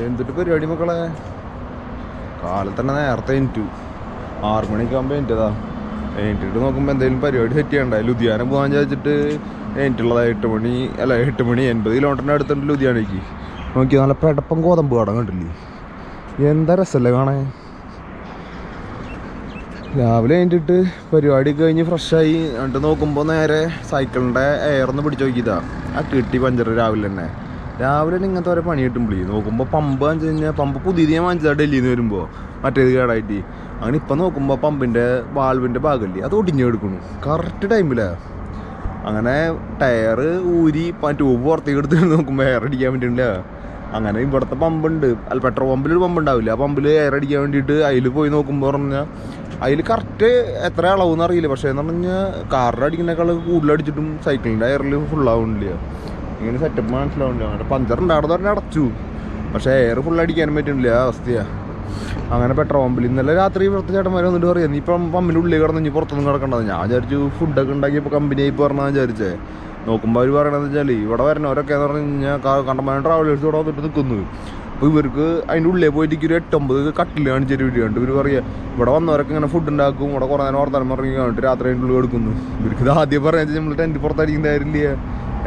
എന്തിട്ട് പരിപാടി മക്കളെ? കാലത്ത് തന്നെ നേരത്തെ എനിറ്റു ആറു മണിക്ക് ആകുമ്പോൾ എനിറ്റതാ എനിറ്റിട്ട് നോക്കുമ്പോൾ എന്തെങ്കിലും പരിപാടി സെറ്റ് ചെയ്യണ്ട ലുധിയാന പോകാൻ ചോദിച്ചിട്ട് എനിറ്റുള്ളതാ എട്ട് മണി അല്ല എട്ട് മണി എൺപത് കിലോമീറ്ററിന്റെ അടുത്തുണ്ട് ലുധിയാനയ്ക്ക്. നോക്കി നല്ല പെടപ്പം ഗോതമ്പ് കടം കണ്ടില്ലേ? എന്താ രസമല്ലേ കാണേ രാവിലെ കഴിഞ്ഞിട്ട് പരിപാടി കഴിഞ്ഞ് ഫ്രഷായി എന്നിട്ട് നോക്കുമ്പോൾ നേരെ സൈക്കിളിന്റെ എയർന്ന് പിടിച്ചു നോക്കിയതാ. ആ കിട്ടി പഞ്ചർ രാവിലെ തന്നെ. രാവിലെ ഇങ്ങനത്തെ ഓരോ പണി കിട്ടുമ്പോൾ നോക്കുമ്പോൾ പമ്പ് വാങ്ങിച്ചു കഴിഞ്ഞാൽ പമ്പ് പുതിയത് ഞാൻ വാങ്ങിച്ചതാ ഡൽഹിയിൽ നിന്ന് വരുമ്പോൾ മറ്റേത് കേടായിട്ട്. അങ്ങനെ ഇപ്പം നോക്കുമ്പോൾ പമ്പിന്റെ വാൾവിന്റെ ഭാഗമല്ലേ അത് ഒടിഞ്ഞു എടുക്കണു കറക്റ്റ് ടൈമിലാണ് അങ്ങനെ ടയർ ഊരി ട്യൂബ് പുറത്തേക്ക് എടുത്തിട്ട് നോക്കുമ്പോൾ എയർ അടിക്കാൻ വേണ്ടിയിട്ടില്ല അങ്ങനെ ഇവിടുത്തെ പമ്പുണ്ട്. അല്ല പെട്രോൾ പമ്പിൽ ഒരു പമ്പ് ഉണ്ടാവില്ല. ആ പമ്പിൽ എയർ അടിക്കാൻ വേണ്ടിയിട്ട് അതിൽ പോയി നോക്കുമ്പോൾ പറഞ്ഞാൽ അതിൽ കറക്റ്റ് എത്ര അളവെന്ന് അറിയില്ല. പക്ഷേ എന്ന് പറഞ്ഞാൽ കാറിൽ അടിക്കുന്നേക്കാൾ കൂടുതലടിച്ചിട്ടും സൈക്കിളിന്റെ എയറിൽ ഫുള്ളാവുന്നില്ല ഇങ്ങനെ സെറ്റപ്പ് മനസ്സിലാവുന്നില്ല. അവിടെ പഞ്ചർ ഉണ്ടാകുന്നത് പറഞ്ഞാൽ അടച്ചു. പക്ഷേ എയർ ഫുൾ അടിക്കാനും പറ്റുന്നില്ല. ആ അങ്ങനെ പെട്രോൾ പമ്പിൽ ഇന്നലെ രാത്രി ഇവിടുത്തെ വരെ വന്നിട്ട് പറയാം നീ ഇപ്പം പമ്പിന്റെ ഉള്ളിൽ കിടന്ന് ഇനി പുറത്തൊന്നും കിടക്കണ്ടത് ഞാൻ വിചാരിച്ചു ഫുഡൊക്കെ ഉണ്ടാക്കിയപ്പോൾ കമ്പനി ആയി പറഞ്ഞാൽ വിചാരിച്ചേ. നോക്കുമ്പോൾ അവർ പറയണതെന്ന് വെച്ചാൽ ഇവിടെ വരണവരൊക്കെ എന്ന് പറഞ്ഞു കഴിഞ്ഞാൽ കണ്ടമാനം ട്രാവലേഴ്സ് ഇവിടെ വന്നിട്ട് നിൽക്കുന്നു അപ്പോൾ ഇവർക്ക് അതിന്റെ ഉള്ളിൽ പോയിട്ട് ഒരു എട്ടൊമ്പത് കട്ടിൽ കാണിച്ചൊരു വീഡിയോ ഉണ്ട് ഇവർ പറയുക ഇവിടെ വന്നവരൊക്കെ ഇങ്ങനെ ഫുഡ് ഉണ്ടാക്കും. ഇവിടെ കുറേ നേരം ഓർത്താൻ പറഞ്ഞ് കാണിട്ട് രാത്രി അതിന്റെ ഉള്ളിൽ എടുക്കുന്നു ഇവർക്ക് ഇത് ആദ്യം പറഞ്ഞാൽ നമ്മൾ ടെന്റ് പുറത്തടിക്കുന്നതായിരുന്നില്ല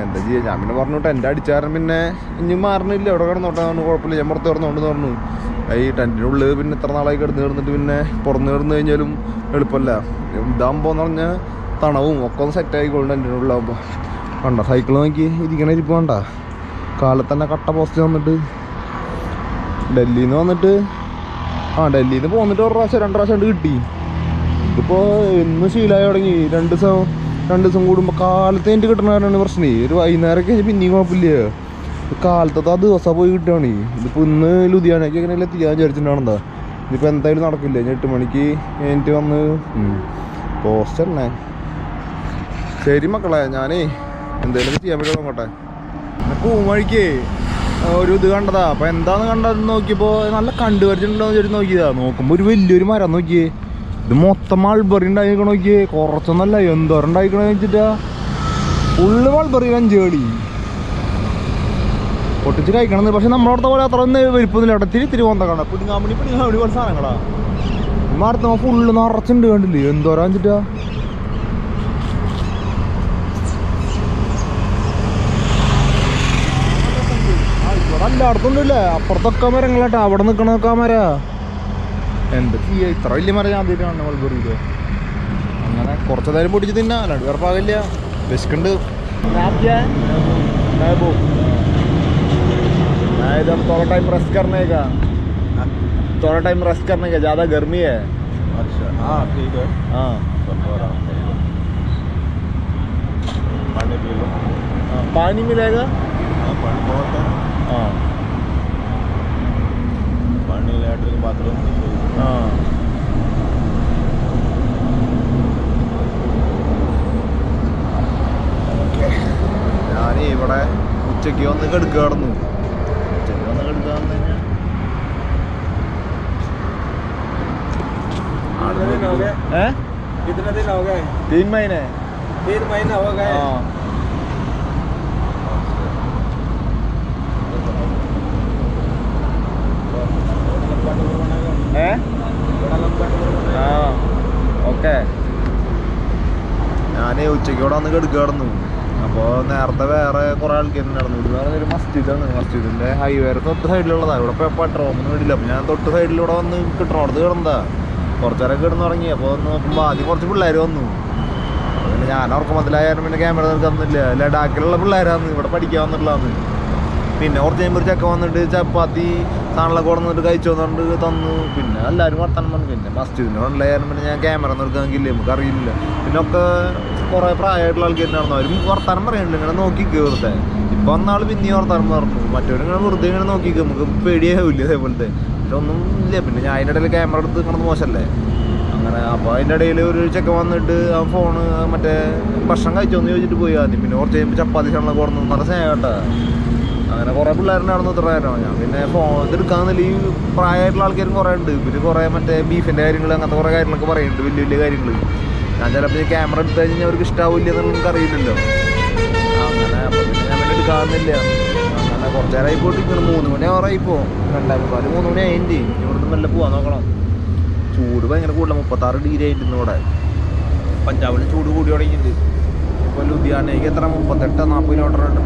എന്താ ചെയ്യുക ഞാൻ പിന്നെ പറഞ്ഞോട്ടെ എന്റെ അടിച്ചാരൻ പിന്നെ ഇനി മാറണില്ല. എവിടെ കിടന്നോട്ടെ പറഞ്ഞു കുഴപ്പമില്ല. ഞാൻ പുറത്ത് കിടന്നോണ്ട് പറഞ്ഞു ഈ ടെന്റിന്റെ ഉള്ളിൽ പിന്നെ ഇത്ര നാളായി കിടന്ന് കിടന്നിട്ട് പിന്നെ പുറന്ന് കിടന്നു കഴിഞ്ഞാലും എളുപ്പമല്ല. ഇതാകുമ്പോൾ എന്ന് പറഞ്ഞാൽ തണവും ഒക്കെ ഒന്ന് സെറ്റ് ആയിക്കോളും ടെന്റിന്റെ ഉള്ളിലാകുമ്പോൾ വേണ്ട സൈക്കിൾ നോക്കി ഇരിക്കണ ഇരിപ്പ് വേണ്ട കാലത്ത് തന്നെ കട്ട പോസ്റ്റ് വന്നിട്ട് ഡൽഹിയിൽ നിന്ന് വന്നിട്ട് ആ ഡൽഹിയിൽ നിന്ന് പോന്നിട്ട് ഒരു പ്രാവശ്യം രണ്ട് പ്രാവശ്യം കിട്ടി. ഇതിപ്പോൾ എന്ന് ശീലമായി തുടങ്ങി. രണ്ട് ദിവസം രണ്ട് ദിവസം കൂടുമ്പോൾ കാലത്ത് എന്റെ കിട്ടണ കാരണമാണ് പ്രശ്നം. ഒരു വൈകുന്നേരം കഴിഞ്ഞ് പിന്നെയും കുഴപ്പമില്ല. കാലത്തത്തെ ആ ദിവസം പോയി കിട്ടുകയാണ്. ഇതിപ്പോൾ ഇന്ന് ലുധിയാനയ്ക്ക് എങ്ങനെ എത്തിക്കാൻ വിചാരിച്ചിട്ടുണ്ടാണെന്താ ഇതിപ്പോൾ എന്തായാലും നടക്കില്ല. ഞാൻ എട്ട് മണിക്ക് എനിക്ക് വന്ന് പോസ്റ്റ് തന്നെ ശരി മക്കളെ ഞാനേ എന്തെങ്കിലും ചെയ്യാൻ പറ്റുമോ നോക്കട്ടെ പൂമഴിക്ക് ഒരു ഇത് കണ്ടതാ. അപ്പം എന്താന്ന് കണ്ടതെന്ന് നോക്കിയപ്പോൾ നല്ല കണ്ടുവരിച്ചിട്ടുണ്ടോ ചോദിച്ചു നോക്കിയതാ. നോക്കുമ്പോൾ ഒരു വലിയൊരു മരം നോക്കിയേ. ഇത് മൊത്തം മൾബറി ഉണ്ടായിരിക്കണ നോക്കിയേ. കുറച്ചൊന്നല്ല എന്തോരം ഉണ്ടായിക്കണ വെച്ചിട്ടാ. ഉള്ളു മൾബറി അഞ്ചേളി പൊട്ടിച്ച് കഴിക്കണമെന്ന് പക്ഷെ നമ്മളവിടുത്തെ പോലെ അത്ര ഒന്നും വലിപ്പൊന്നുമില്ല അവിടെ തിരി തിരി പോന്ന കണ്ട. പുടിങ്ങാമണി പുടിങ്ങാമണി പോലെ സാധനങ്ങളാ. മരത്ത് ഫുള്ള് നിറച്ചുണ്ട് കണ്ടില്ലേ? എന്തോരം വെച്ചിട്ടാ. അല്ല അടുത്തൊന്നുമില്ല അപ്പുറത്തൊക്കെ മരങ്ങളാട്ടാ അവിടെ നിൽക്കണൊക്കെ മര. എന്താ ചെയ്യാ ഇത്ര വലിയ മരം ഞാൻ ആദ്യമായിട്ട് കാണുന്നത് മൾബറിയില് അങ്ങനെ കുറച്ച് നേരം പൊടിച്ച് തിന്നാ അല്ലാണ്ട് വേറെ പാകില്ല വിശക്കുണ്ട് इधर थोड़ा टाइम रेस्ट करने का थोड़ा टाइम रेस्ट करने का ज़्यादा गर्मी है अच्छा हाँ ठीक है हाँ बंद हो रहा है पानी पी लो हाँ, पानी मिलेगा हाँ पानी बहुत है हाँ पानी लैट्रिन बाथरूम ഉച്ചയ്ക്ക് വന്ന് കെടുക്കുക കിടന്നു ഉച്ചയ്ക്ക് വന്ന് കെടുക്കുക വന്നു കഴിഞ്ഞാൽ कितने दिन हो गए ഏ कितने दिन हो गए तीन महीने तीन महीने हो गए हाँ लंबा टूर बनेगा ഏ बड़ा लंबा टूर बनेगा ആ ഓക്കെ ഞാൻ ഉച്ചയ്ക്ക് ഇവിടെ വന്ന് കെടുക്കുക കിടന്നു അപ്പോൾ നേരത്തെ വേറെ കുറേ ആൾക്കാരുണ്ടായിരുന്നു നടന്നു വേറെ ഒരു മസ്ജിദാണ് മസ്ജിദിന്റെ ഹൈവേ തൊട്ട് സൈഡിലുള്ളതാണ് ഇവിടെ ഇപ്പോൾ പെട്രോൾ വേണ്ടില്ല അപ്പോൾ ഞാൻ തൊട്ട് സൈഡിലൂടെ വന്ന് കിട്ടണോടത്ത് കിടന്നതാ. കുറച്ചേരം കിടന്ന് തുടങ്ങി അപ്പോൾ ഒന്ന് നോക്കുമ്പോൾ ആദ്യം കുറച്ച് പിള്ളേർ വന്നു. പിന്നെ ഞാൻ ഉറക്കം മുതലായാലും പിന്നെ ക്യാമറ നിൽക്കുന്നില്ല ലഡാക്കിലുള്ള പിള്ളേരാന്ന്. ഇവിടെ പഠിക്കാൻ വന്നിട്ടുള്ളതാണ് പിന്നെ കഴിയുമ്പോൾ ഒരു ചക്ക വന്നിട്ട് ചപ്പാത്തി സാധനങ്ങളൊക്കെ കൊടുന്നിട്ട് കഴിച്ചു വന്നിട്ട് തന്നു. പിന്നെ എല്ലാവരും വർത്താനം പറഞ്ഞു. പിന്നെ മസ്ജിദിന്റെ ഉണ്ടല്ലേ കാരണം പിന്നെ ഞാൻ ക്യാമറ നിർക്കാമെങ്കിലേ നമുക്ക് അറിയില്ല പിന്നെ ഒക്കെ കുറേ പ്രായമായിട്ടുള്ള ആൾക്കാർ നടന്നു അവരും വർത്താനം പറയുന്നുണ്ട്. ഇങ്ങനെ നോക്കി വെറുതെ. ഇപ്പൊ വന്നാൾ പിന്നെയും വർത്താനം പറഞ്ഞു. മറ്റവരും ഇങ്ങനെ വെറുതെ ഇങ്ങനെ നോക്കി നമുക്ക് പേടിയാവില്ല അതേപോലത്തെ പക്ഷെ ഒന്നും ഇല്ല. പിന്നെ ഞാൻ അതിന്റെ ഇടയിൽ ക്യാമറ എടുത്ത് കിടന്ന് മോശമല്ലേ? അങ്ങനെ അപ്പോൾ അതിന്റെ ഇടയിൽ ഒരു ചെക്കൻ വന്നിട്ട് ആ ഫോണ് മറ്റേ ഭക്ഷണം കഴിച്ചോന്ന് ചോദിച്ചിട്ട് പോയി ആദ്യം. പിന്നെ കുറച്ച് കഴിയുമ്പോൾ ചപ്പാത്തി ക്ഷണം കുറഞ്ഞു നല്ല സ്നേഹം കേട്ടോ. അങ്ങനെ കുറേ പിള്ളേരുണ്ടായിരുന്നു ഇത്ര നേരം ഞാൻ പിന്നെ ഫോൺ ഇതെടുക്കാന്നില്ല ഈ പ്രായമായിട്ടുള്ള ആൾക്കാരും കുറേ ഉണ്ട്. ഇവർ കുറേ മറ്റേ ബീഫിന്റെ കാര്യങ്ങൾ അങ്ങനത്തെ കുറേ കാര്യങ്ങളൊക്കെ പറയുന്നുണ്ട്. വലിയ വലിയ കാര്യങ്ങൾ ഞാൻ ചിലപ്പോൾ ഈ ക്യാമറ എടുത്തു കഴിഞ്ഞാൽ അവർക്ക് ഇഷ്ടാവില്ല എന്ന് നമുക്ക് അറിയില്ലല്ലോ. അങ്ങനെ അപ്പോൾ പിന്നെ ഞാൻ പിന്നെ എടുക്കാന്നില്ല അങ്ങനെ കുറച്ച് നേരമായി പോയിട്ട് മൂന്ന് മണി ആറായി ഇപ്പോൾ രണ്ടായിരം പാൽ മൂന്ന് മണി ആയിട്ടുണ്ട്. ഇവിടുന്ന് നല്ല പോവാൻ നോക്കണം. ചൂട് ഭയങ്കര കൂടുതലാണ് മുപ്പത്താറ് ഡിഗ്രി ആയിട്ടുണ്ട് ഇവിടെ. പഞ്ചാബിൽ ചൂട് കൂടി തുടങ്ങിയിട്ടുണ്ട്. ഇപ്പോൾ ലുധിയാനയ്ക്ക് എത്ര? മുപ്പത്തെട്ട് നാൽപ്പത് കിലോമീറ്റർ ഉണ്ട്.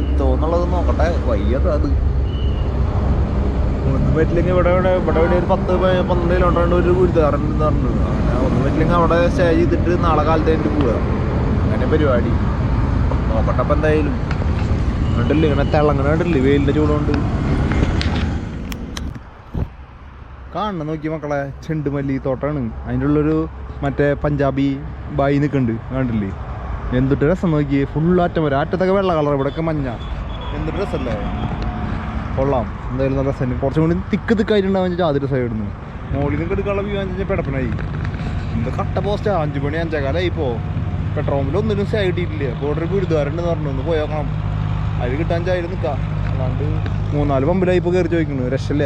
എത്തുമെന്നുള്ളത് നോക്കട്ടെ. വയ്യത് അത്. ഒന്നും പറ്റില്ലെങ്കിൽ ഇവിടെ ഇവിടെ ഇവിടെ ഇവിടെ ഒരു പത്ത് പന്ത്രണ്ട് കിലോമീറ്റർ ഒരു ഗുരുദ്വാരം പറഞ്ഞു അങ്ങനെ ഒന്നും പറ്റില്ലെങ്കിൽ അവിടെ സ്റ്റേ ചെയ്തിട്ട് നാളെ കാലത്ത് കഴിഞ്ഞിട്ട് പോവുക. അങ്ങനെ പരിപാടി. നോക്കട്ടെ അപ്പം എന്തായാലും. കണ്ടില്ല? ഇങ്ങനെ തിളങ്ങനെ കണ്ടില്ലേ? വെയിലിന്റെ ചൂടുകൊണ്ട്. കാണണം നോക്കി മക്കളെ. ചെണ്ടുമല്ലി തോട്ടാണ്. അതിന്റെ ഉള്ളൊരു മറ്റേ പഞ്ചാബി ബായി നിൽക്കുന്നുണ്ട് കണ്ടില്ലേ? എന്തിട്ട് രസം നോക്കി ഫുള്ളാറ്റം ഒരു ആറ്റത്തൊക്കെ വെള്ള കളർ ഇവിടെയൊക്കെ മഞ്ഞ. എന്തൊരു രസമല്ലേ കൊള്ളാം. എന്തായാലും നല്ല രസം കുറച്ചും കൂടി തിക്ക് തിക്കായിട്ടുണ്ടാവും വെച്ചാൽ ആദ്യ സൈഡിൽ മോളിൽ നിന്ന് എടുക്കാനുള്ള വ്യൂ വെച്ചാൽ പെടപ്പനായി. എന്ത് കട്ട പോസ്റ്റാ അഞ്ച് മണി അഞ്ചേകാലായി ഇപ്പോൾ പെട്രോൾ പമ്പിൽ ഒന്നിനും സൈഡ് അപ്പോൾ ഇവിടെ ഒരു ഗുരുദ്വാരം ഉണ്ടെന്ന് പറഞ്ഞു. ഒന്ന് പോയി നോക്കണം. അതിൽ കിട്ടാൻ ചായ നിൽക്കാം. അല്ലാണ്ട് മൂന്നാൽ പമ്പിലായി ഇപ്പോൾ കയറി ചോദിക്കുന്നു. രക്ഷയില്ല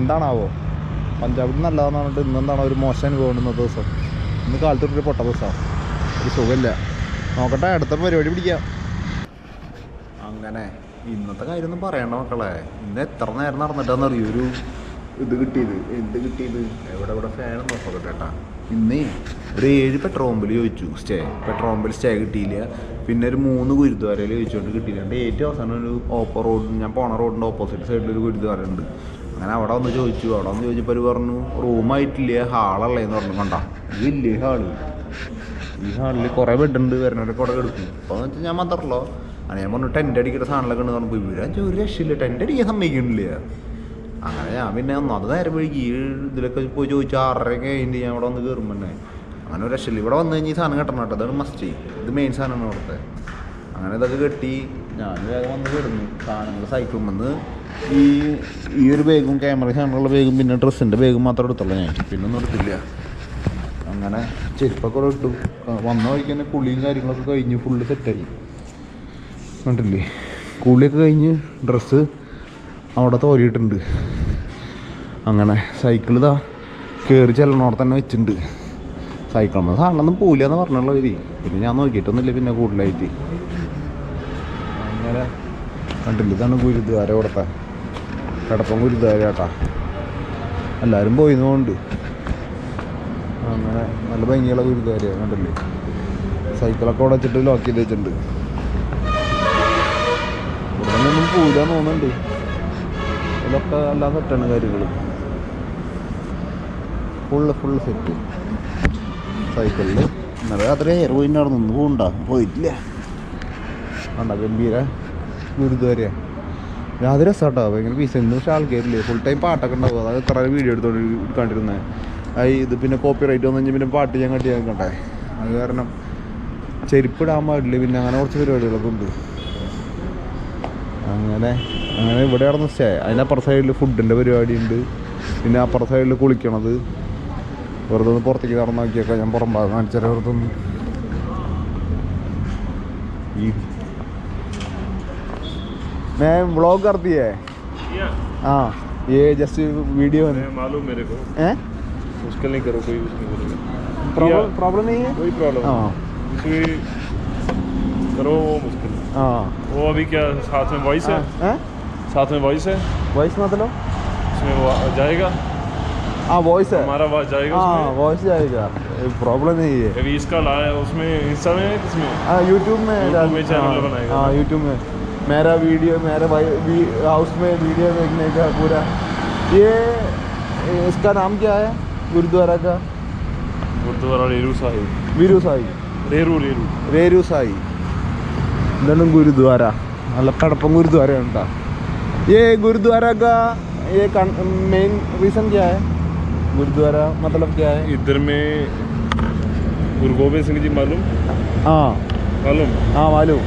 എന്താണാവോ? പഞ്ചാബിൽ നല്ലതാന്ന് പറഞ്ഞിട്ട് ഇന്ന് എന്താണ് ഒരു മോശം അനുഭവം ഇന്നത്തെ ദിവസം? ഇന്ന് കാലത്തൊരു പൊട്ട ദിവസമാണ് ഒരു സുഖമില്ല. നോക്കട്ടെ അടുത്ത പരിപാടി പിടിക്കാം. അങ്ങനെ ഇന്നത്തെ കാര്യമൊന്നും പറയണ്ട മക്കളെ. ഇന്ന് എത്ര നേരം നടന്നിട്ടാന്ന് അറിയൂ ഒരു ഇത് കിട്ടിയത്? എന്ത് കിട്ടിയത്? എവിടെ എവിടെ ഫാൻ നോക്കട്ടെ കേട്ടാ ഇന്നേ ഒരു ഏഴ് പെട്രോൾ പമ്പിൽ ചോദിച്ചു സ്റ്റേ പെട്രോൾ പമ്പിൽ സ്റ്റേ കിട്ടിയില്ല. പിന്നെ ഒരു മൂന്ന് ഗുരുദ്വാരയിൽ ചോദിച്ചുകൊണ്ട് കിട്ടിയില്ല. എന്റെ ഏറ്റവും അവസാനം ഒരു ഓപ്പോ റോഡ് ഞാൻ പോണ റോഡിന്റെ ഓപ്പോസിറ്റ് സൈഡിൽ ഒരു ഗുരുദ്വാര ഉണ്ട് അങ്ങനെ അവിടെ വന്ന് ചോദിച്ചു. അവിടെ വന്ന് ചോദിച്ചപ്പോൾ അവർ പറഞ്ഞു റൂമായിട്ടില്ല ഹാളല്ലേ എന്ന് പറഞ്ഞു. കണ്ട? ഇല്ലേ ഹാൾ ഈ ഹാളിൽ കുറേ ബെഡ് ഉണ്ട് വരുന്നവരെ കുറെ എടുക്കും അപ്പോൾ എന്ന് വെച്ചാൽ ഞാൻ മാത്രമല്ലോ. അങ്ങനെ ഞാൻ പറഞ്ഞു ടെന്റ് അടിക്കുന്ന സാധനങ്ങളൊക്കെ ഉണ്ട് പറഞ്ഞപ്പോൾ ഇവരാ ഒരു രക്ഷയില്ല. ടെന്റ് അടിക്കാൻ സമ്മതിക്കണില്ല അങ്ങനെ ഞാൻ പിന്നെ ഒന്നാമത് നേരം പോയി ഈ ഇതിലൊക്കെ പോയി ചോദിച്ചു ആറരയൊക്കെ കഴിഞ്ഞ് ഞാൻ അവിടെ വന്ന് കയറുമ്പോൾ തന്നെ അങ്ങനെ ഒരു രക്ഷയില്ല. ഇവിടെ വന്നു കഴിഞ്ഞാൽ ഈ സാധനം കെട്ടണം കേട്ടോ. അതാണ് മസ്റ്റ് ഇത് മെയിൻ സാധനമാണ് അവിടുത്തെ അങ്ങനെ ഇതൊക്കെ കെട്ടി ഞാൻ വേഗം വന്ന് കിടന്നു. സാധനങ്ങൾ സൈക്കിൾ വന്ന് ഈ ഈ ഒരു ബാഗും ക്യാമറ സാധനങ്ങളുള്ള ബാഗും പിന്നെ ഡ്രസ്സിന്റെ ബാഗും മാത്രം എടുത്തുള്ളൂ ഞാൻ. പിന്നെ ഒന്നും എടുത്തില്ല. അങ്ങനെ ചെരുപ്പൊക്കെ ഇട്ടു. വന്ന വഴിക്ക് തന്നെ കുളിയും കാര്യങ്ങളൊക്കെ കഴിഞ്ഞ് ഫുള്ള് സെറ്റായി കണ്ടില്ലേ? കുളിയൊക്കെ കഴിഞ്ഞ് ഡ്രസ്സ് അവിടെ തോരിയിട്ടുണ്ട്. അങ്ങനെ സൈക്കിൾ ഇതാ കയറി ചെല്ലണോടെ തന്നെ വെച്ചിട്ടുണ്ട്. സൈക്കിൾ സാധനമൊന്നും പോവില്ല എന്ന് പറഞ്ഞുള്ള വരി പിന്നെ ഞാൻ നോക്കിയിട്ടൊന്നുമില്ല പിന്നെ കൂടുതലായിട്ട്. അങ്ങനെ കണ്ടില്ല? ഇതാണ് ഗുരുദ്വാര ഇവിടുത്തെ. കിടപ്പം ഗുരുദ്വാര കേട്ടാ എല്ലാവരും പോയിന്നുകൊണ്ട് അങ്ങനെ നല്ല ഭംഗിയുള്ള ഗുരുദ്വാരയാണ് കണ്ടല്ലേ? സൈക്കിളൊക്കെ അവിടെ വെച്ചിട്ട് ലോക്ക് ചെയ്ത് വെച്ചിട്ടുണ്ട്. ഇവിടെ നിന്നും തോന്നുന്നുണ്ട്. ഇതിലൊക്കെ നല്ല സെറ്റാണ് കാര്യങ്ങൾ ഫുള്ള് ഫുള്ള് സെറ്റ് സൈക്കിളിൽ ഇന്നലെ രാത്രി ഹെയർ അവിടെ നിന്ന് പോകണ്ട പോയിട്ടില്ല. കണ്ട ഗംഭീര ഗുരുദ്വാര രാത്രി രസമാട്ടോ ഭയങ്കര പീസ് ഉണ്ട് പക്ഷേ ആൾക്കാരില്ലേ? ഫുൾ ടൈം പാട്ടൊക്കെ ഉണ്ടാവും. അതായത് എത്ര വീഡിയോ എടുത്തോണ്ട് കണ്ടിരുന്നത് അത് ഇത് പിന്നെ കോപ്പി റൈറ്റ് വന്നു കഴിഞ്ഞാൽ പിന്നെ പാട്ട് ഞാൻ കണ്ടി കേൾക്കട്ടെ അത് കാരണം ചെരുപ്പിടാൻ പാടില്ല പിന്നെ അങ്ങനെ കുറച്ച് പരിപാടികളൊക്കെ ഉണ്ട് അങ്ങനെ അങ്ങനെ ഇവിടെ നടന്ന് സ്റ്റേ അതിനപ്പുറ സൈഡിൽ ഫുഡിൻ്റെ പരിപാടി ഉണ്ട് പിന്നെ അപ്പുറ സൈഡിൽ കുളിക്കണത് വെറുതെ ഒന്ന് പുറത്തേക്ക് നടന്ന് നോക്കിയൊക്കെ ഞാൻ പുറം ഭാഗം കാണിച്ചാൽ വെറുതെ ഒന്ന് ഈ मैं व्लॉग करती है या हाँ ये जस्ट वीडियो मैं मालूम मेरे को है मुश्किल नहीं करो कोई उसमें बोलेगा प्रॉब्लम प्रॉब्लम नहीं है? कोई प्रॉब्लम हाँ। इसमें करो वो मुश्किल हाँ। वो अभी क्या साथ में वॉइस है? हैं। साथ में वॉइस है? वॉइस मतलब? उसमें वो जाएगा? हाँ वॉइस है। हमारा आवाज़ जाएगा हाँ वॉइस जाएगा। प्रॉब्लम नहीं है। अभी इसका लाया उसमें इंस्टा में किसमें हाँ? यूट्यूब में channel हाँ, बनाएगा। हाँ यूट्यूब में। मेरा वीडियो मेरे भाई हाउस में वीडियो देखने का पूरा। ये इसका नाम क्या है? गुरुद्वारा का गुरुद्वारा रेरू साहिब वीरू साई रेरू रेरू രേരു സായി ഇതാണ് ഗുരുദ്വാര നല്ല കടപ്പം ഗുരുദ്വാര ഉണ്ടാ ये गुरुद्वारा का ये मेन रीज़न क्या है गुरुद्वारा मतलब क्या है इधर में गुरु गोबिंद सिंह जी मालूम हाँ मालूम हाँ मालूम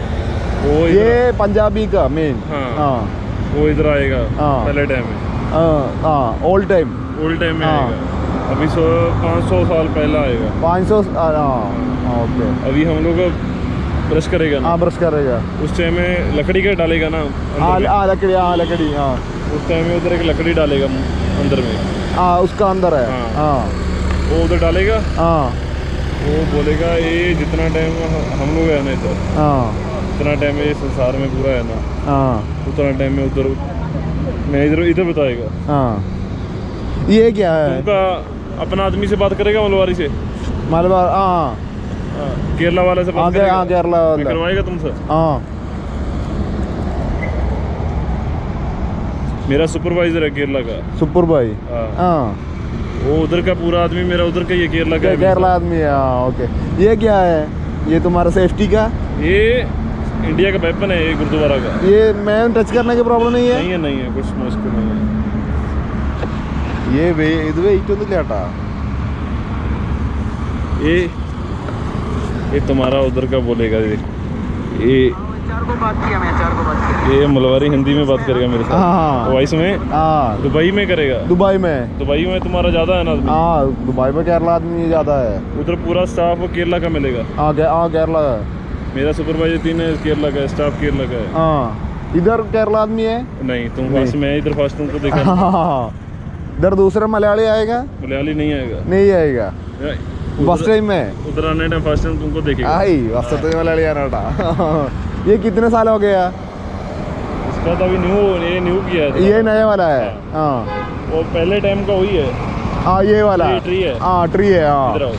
वो इधर ये पंजाबी का मेन हाँ। हाँ वो इधर आएगा हाँ। पहले टाइम में हाँ हाँ ऑल टाइम ओल्ड टाइम में हाँ। आएगा अभी सौ पाँच सौ साल पहला आएगा। पाँच सौ हाँ ओके। अभी हम लोग ब्रश करेगा ना। हाँ ब्रश करेगा। उस टाइम में लकड़ी का डालेगा ना अंदर हाँ हाँ लकड़ी हाँ लकड़ी हाँ। उस टाइम में उधर एक लकड़ी डालेगा अंदर में। हाँ उसका अंदर है। हाँ। हाँ। वो उधर डालेगा। हाँ। वो बोलेगा ये जितना टाइम हम लोग है ना इधर हाँ। जितना टाइम ये संसार में पूरा है ना। हाँ। उतना टाइम में उधर मैं इधर इधर बताएगा। हाँ। ये क्या है? उनका अपना आदमी से बात करेगा मलवारी से? मलबार हाँ। हाँ, केरला वाले से हाँ बात के- करेगा। हाँ केरला वाला। करवाएगा तुमसे? हाँ। मेरा सुपरवाइजर है केरला का। सुपर भाई। हाँ। हाँ। वो उधर का पूरा आदमी मेरा उधर का ही है केरला का केरला आदमी है हाँ ओके। ये क्या है? ये तुम्हारा सेफ्टी का? ये इंडिया का वेपन है ये गुरुद्वारा का। ये मैं टच करने की प्रॉब्लम नहीं है? नहीं है नहीं है कुछ मुश्किल नहीं है। ये വേ ഇത് വെയിറ്റ് ഒന്നും ഇല്ല കേട്ടാ ये ये तुम्हारा उधर का बोलेगा ये ये चार को बात किया मैं चार को बात किया ये मलवारी हिंदी में बात करेगा मेरे हाँ। साथ वॉइस में हाँ दुबई में करेगा दुबई में दुबई में तुम्हारा ज़्यादा है ना आदमी हाँ दुबई में केरला आदमी ज़्यादा है उधर पूरा स्टाफ केरला का मिलेगा हाँ के- हाँ केरला है मेरा सुपरवाइजर तीन है केरला का स्टाफ केरला का है हाँ इधर केरला आदमी है नहीं तुम नहीं। फर्स्ट मैं इधर फर्स्ट तुमको देखा हाँ इधर दूसरा मलयाली आएगा? मलयाली नहीं आएगा। नहीं आएगा। बस फ़र्स्ट टाइम में? उधर आने टाइम फ़र्स्ट टाइम तुमको देखेगा। आई वस्तु मलयाली आनाटा ये कितने साल हो गया? इसका तो अभी न्यू ये न्यू किया है। ये नया वाला है? हाँ। वो पहले टाइम का वही है। हाँ ये वाला। ट्री है। हाँ ट्री है हाँ। इधर आओ।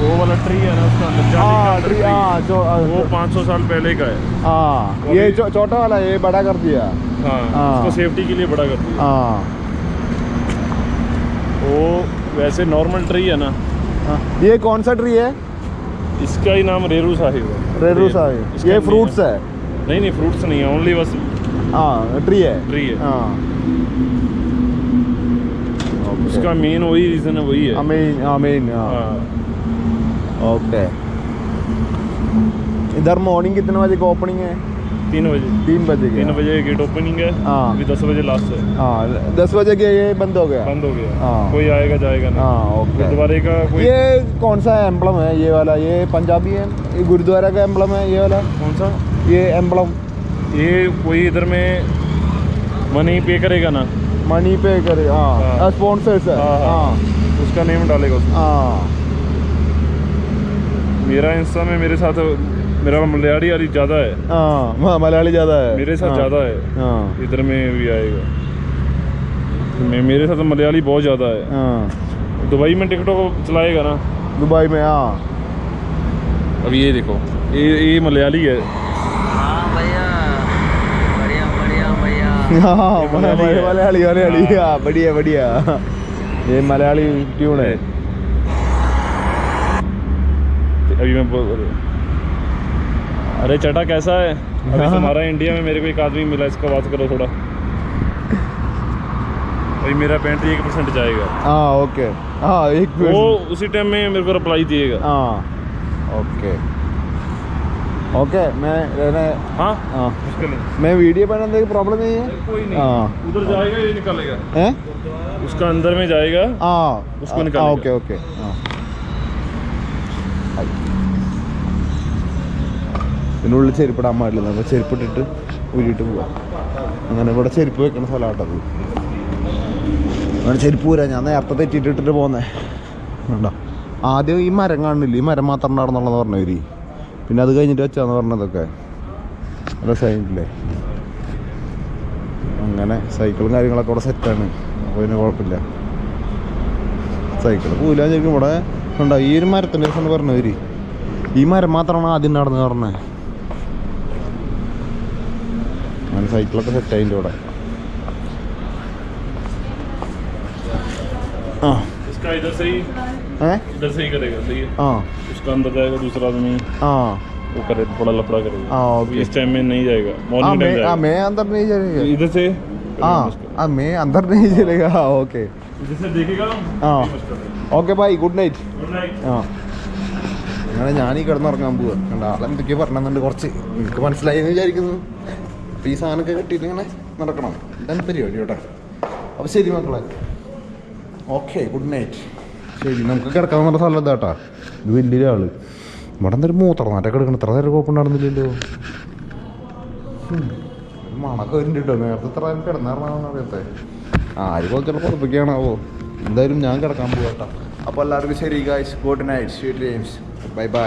वो वाला ट्री है ना उसका हाँ ट्री tree। हाँ जो वो 500 साल पहले का है। हाँ ये छो- छोटा वाला ये बड़ा कर दिया। हाँ हाँ। उसको सेफ्टी के लिए बड़ा कर दिया। हाँ। वो वैसे नॉर्मल ट्री है ना। हाँ। ये कौन सा ट्री है? इसका ही नाम रेरू साहिब है। ये- साहिब। ये फ्रूट्स है। नहीं नहीं फ्रूट्स नहीं है ओनली बस हाँ ट्री है। ट्री है। हाँ। उसका मेन वही रीजन है वही है। अमीन अमीन हाँ। हाँ। ओके इधर मॉर्निंग कितने बजे का ओपनिंग है? तीन बजे। तीन बजे तीन बजे गेट ओपनिंग है हाँ। अभी दस बजे लास्ट है। हाँ दस बजे के ये बंद हो गया? बंद हो गया। हाँ। कोई आएगा जाएगा नहीं। हाँ ओके गुरुद्वारे का कोई ये कौन सा एम्बलम है? ये वाला ये पंजाबी है? ये गुरुद्वारा का एम्बलम है ये वाला? कौन सा? ये एम्बलम ये कोई इधर में मनी पे करेगा ना? मनी पे करेगा हाँ। हाँ। स्पॉन्सर्स है हाँ, हाँ। हाँ। उसका नेम डालेगा उसमें। हाँ। मेरा इंस्टा में मेरे साथ मेरा मलयाली वाली ज़्यादा है। हाँ हाँ, मलयाली ज़्यादा है। मेरे साथ हाँ, ज़्यादा है। हाँ। इधर में भी आएगा। मैं मेरे साथ मलयाली बहुत ज़्यादा है। हाँ। दुबई में टिकटॉक चलाएगा ना? दुबई में हाँ। अब ये देखो ये ये मलयाली है। हाँ भैया बढ़िया बढ़िया भैया हाँ ये मलयाली है। मलयाली मलयाली हाँ। हाँ बढ़िया। बढ़िया ये मलयाली ट्यून है। अभी मैं बोल अरे चटा कैसा है? अभी हाँ। तुम्हारा इंडिया में मेरे को एक आदमी मिला इसका बात करो थोड़ा। अभी मेरा बैटरी एक परसेंट जाएगा। हाँ ओके हाँ एक वो उसी टाइम में मेरे को रिप्लाई दिएगा। हाँ ओके ओके मैं रहने हाँ? हाँ। मैं वीडियो बनाने की प्रॉब्लम नहीं है? कोई नहीं। हाँ। उधर जाएगा ये निकालेगा? हैं? उसका अंदर में जाएगा हाँ। उसको हाँ, निकालेगा। ओके ओके हाँ। ഇതിനുള്ളിൽ ചെരുപ്പിടാൻ പാടില്ല. നമ്മൾ ചെരുപ്പിട്ടിട്ട് ഊരിയിട്ട് പോവാം. അങ്ങനെ ഇവിടെ ചെരുപ്പ് വെക്കണ സ്ഥലമാട്ടത് അങ്ങനെ ചെരുപ്പ് ഊരാ ഞാൻ നേരത്തെ തെറ്റിയിട്ടിട്ട് പോകുന്നേ ഉണ്ടോ ആദ്യം ഈ മരം കാണുന്നില്ല ഈ മരം മാത്രം ഉണ്ടായിരുന്നുള്ളത് പറഞ്ഞവര് പിന്നെ അത് കഴിഞ്ഞിട്ട് വെച്ചാന്ന് പറഞ്ഞതൊക്കെ രസമായിട്ടില്ലേ അങ്ങനെ സൈക്കിളും കാര്യങ്ങളൊക്കെ ഇവിടെ സെറ്റാണ് അപ്പോൾ പിന്നെ കുഴപ്പമില്ല. സൈക്കിൾ പോയില്ല ചോദിക്കും ഇവിടെ ഉണ്ടോ ഈ ഒരു മരത്തിന്റെ ദിവസം പറഞ്ഞവര് ഈ മരം മാത്രമാണ് ആദ്യം നടന്ന് പറഞ്ഞത് അങ്ങനെ സൈക്കിളൊക്കെ സെറ്റ് ആയിൻ്റെ ഇവിടെ ആ इसका इधर से ही ഏ इधर से ही करेगा सही है ആ उसका अंदर जाएगा दूसरा आदमी ആ वो करे बड़ा लफड़ा करेगा हाँ, ओके। इस टाइम में नहीं जाएगा हाँ मॉर्निंग मैं टाइम हाँ जाएगा मैं अंदर नहीं चलेगा इधर से हाँ हाँ मैं अंदर नहीं चलेगा हाँ ओके इधर से देखेगा हाँ okay bye good night good night ആ അങ്ങനെ ഞാൻ ഈ കിടന്നുറങ്ങാൻ പോവാ കണ്ട ആളെന്തൊക്കെയോ പറഞ്ഞുണ്ട് കുറച്ച് എനിക്ക് മനസ്സിലായി എന്ന് വിചാരിക്കുന്നു അപ്പോൾ ഈ സാധനമൊക്കെ കിട്ടിയിട്ട് ഇങ്ങനെ നടക്കണം. ഇതാണ് പരിപാടി കേട്ടോ. അപ്പോൾ ശരി മക്കളെ. ഓക്കെ ഗുഡ് നൈറ്റ് ശരി നമുക്ക് കിടക്കാവുന്ന സ്ഥലം ഇതാട്ടാ ഇത് വലിയൊരു ഇവിടെ എന്തൊരു മൂത്രനാറ്റൊക്കെ എടുക്കണം. ഇത്ര നേരം കുഴപ്പം ഉണ്ടായിരുന്നില്ലല്ലോ ഒരു വരുന്നുണ്ടോ നേരത്തെ ഇത്ര നേരം കിടന്നിറങ്ങാമെന്ന് അറിയത്തെ? ആര് എന്തായാലും ഞാൻ കിടക്കാൻ പോവാട്ടോ അപ്പോൾ എല്ലാവർക്കും ശരി guys good night sweet dreams bye bye